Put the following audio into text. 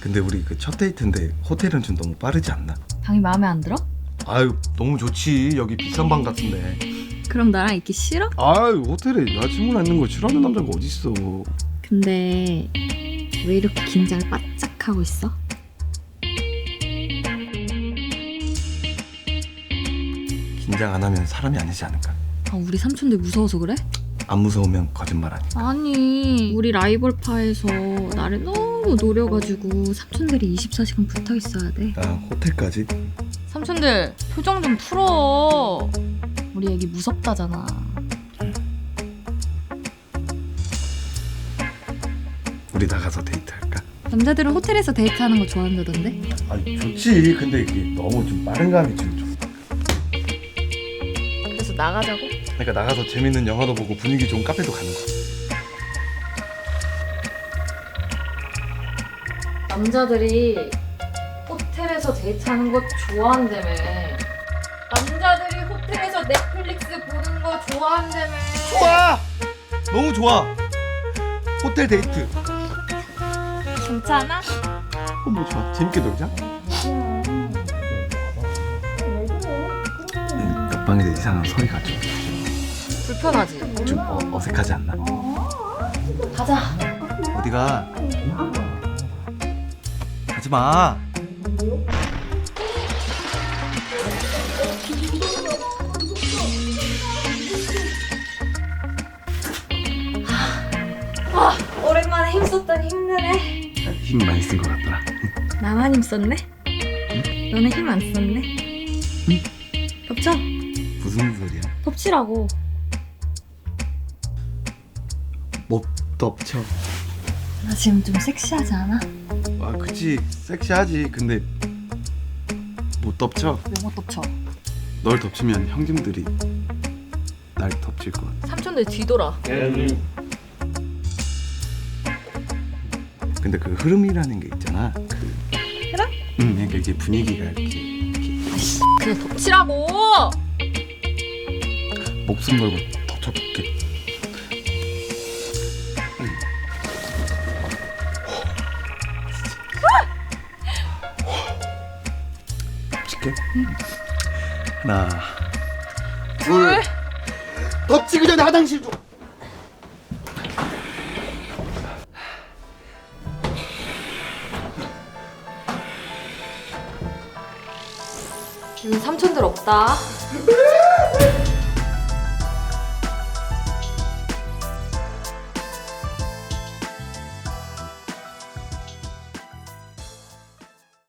근데 우리 그 첫 데이트인데 호텔은 좀 너무 빠르지 않나? 방이 마음에 안 들어? 아유 너무 좋지 여기 비싼 방 같은데 그럼 나랑 있기 싫어? 아유 호텔에 여자친구 있는 거 싫어하는 남자가 어딨어 근데 왜 이렇게 긴장을 바짝 하고 있어? 긴장 안 하면 사람이 아니지 않을까? 아, 우리 삼촌들 무서워서 그래? 안 무서우면 거짓말하니 아니 우리 라이벌파에서 나를 너무 노려가지고 삼촌들이 24시간 붙어 있어야 돼아 호텔까지? 삼촌들 표정 좀 풀어. 우리 애기 무섭다잖아. 우리 나가서 데이트할까? 남자들은 호텔에서 데이트하는 거 좋아한다던데? 아니 좋지 근데 이게 너무 좀 빠른 감이 좀 좀. 그래서 나가자고? 그러니까 나가서 재밌는 영화도 보고 분위기 좋은 카페도 가는 거야 남자들이 호텔에서 데이트하는 거 좋아한다며. 남자들이 호텔에서 넷플릭스 보는 거 좋아한다며. 좋아! 너무 좋아 호텔 데이트 괜찮아? 어, 뭐 좋아 재밌게 놀자 음, 옆방에서 이상한 소리가 좀, 불편하지? 좀 어, 어색하지 않나? 가자. 어디가? 가지마 오랜만에 힘썼더니 힘드네 힘 많이 쓴 것 같더라 나만 힘썼네? 너는 힘안 썼네? 덮쳐 무슨 소리야? 덮치라고 못 덮쳐 나 지금 좀 섹시하지 않아? 아 그치 섹시하지 근데 못 덮쳐 왜못 덮쳐? 널 덮치면 형님들이 날 덮칠 것 같아 삼촌들 뒤돌아. 근데 그 흐름이라는 게 있잖아 그 흐름? 응 그러니까 이게 분위기가 이렇게, 이렇게 아이씨, 그냥 덮치라고! 목숨 걸고 덮쳐볼게 덮칠게. 하나 둘. 덮치기 전에 화장실 좀. 여기 삼촌들 없다.